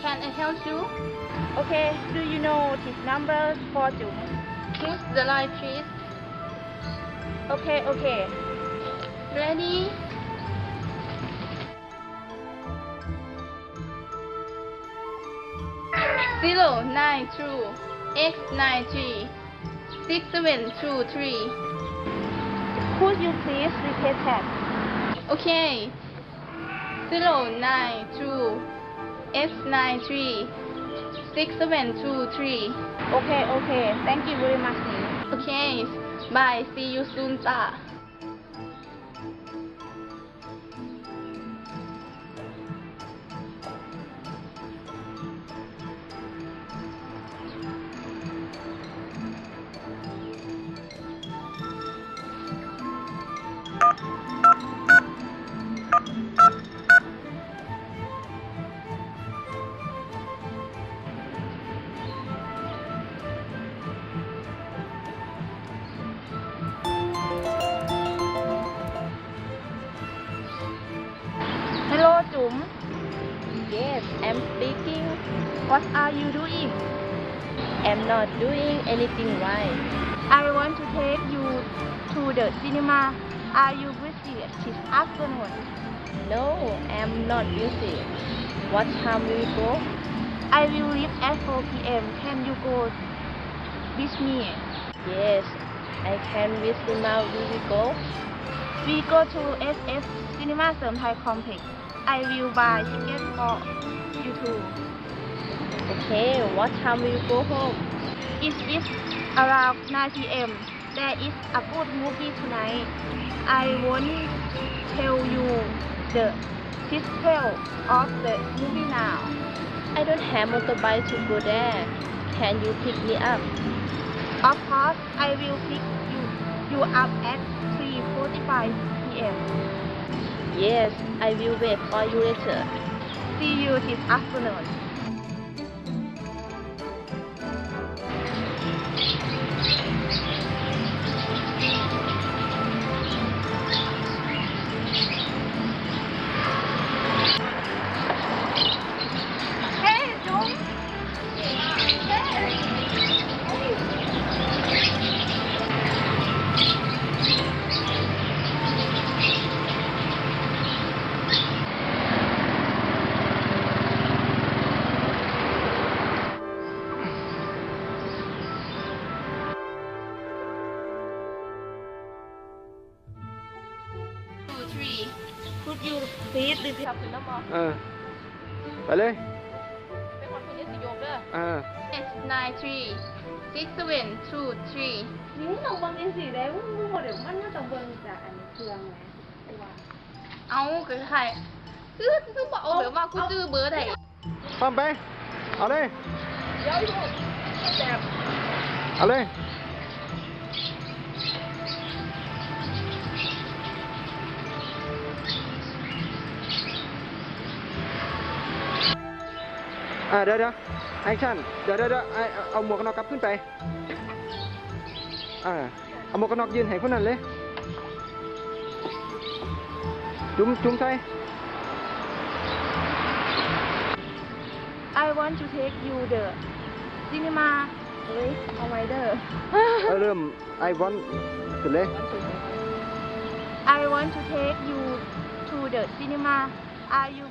Can I help you? Okay, do you know this number for Jum? Choose the line, please. Okay, okay. Ready? Zero nine two X nine three six seven two three. Could you please repeat that? Okay. Zero nine two X nine three six seven two three. Okay, okay. Thank you very much. Okay. Bye. See you soon จ้ I'm speaking. What are you doing? I'm not doing anything right. I want to take you to the cinema. Are you busy this afternoon? No, I'm not busy. What time will we go? I will leave at 4 p.m. Can you go with me? Yes, I can visit now. Will we go? We go to SF Cinema Seom Thai Complex. I will buy ticket for you too. Okay, what time will you go home? It is around 9 p.m. There is a good movie tonight. I won't tell you the title of the movie now. I don't have a motorbike to go there. Can you pick me up? Of course, I will pick you, you up at 3.45 p.m. Yes, I will wait for you later. See you this afternoon. Could you please repeat ขอบคุณนะบอเออ ไปเลย เป็นคนคนนี้สิโยกเด้อ เออ X nine three six seven two three นิ้วต้องเบิ่งจังซี่ได้มึงบ่ได้มันมันต้องเบิ่งจากอันเครื่องแหมไอ้ว่าเอาคือใครคือคือบอกเอาแบบว่ากูจื้อเบอร์ไหนพร้อมไป เอาเลย เดี๋ยวอยู่แบบเอาเลย อ่าเดี๋ยวเดี๋ยวแอคชั่นเดี๋ยวเดี๋ยวเดี๋ยวไอ้เอาเอาหมวกกันน็อกกลับขึ้นไปอ่าเอาหมวกกันน็อกยืนให้คนนั้นเลย จุ่มจุ่มใส่ I want to take you the cinema เฮ้ยเอาไว้เด้อเอาเริ่มไอวอนขึ้นเลย I want to take you to the cinema Are you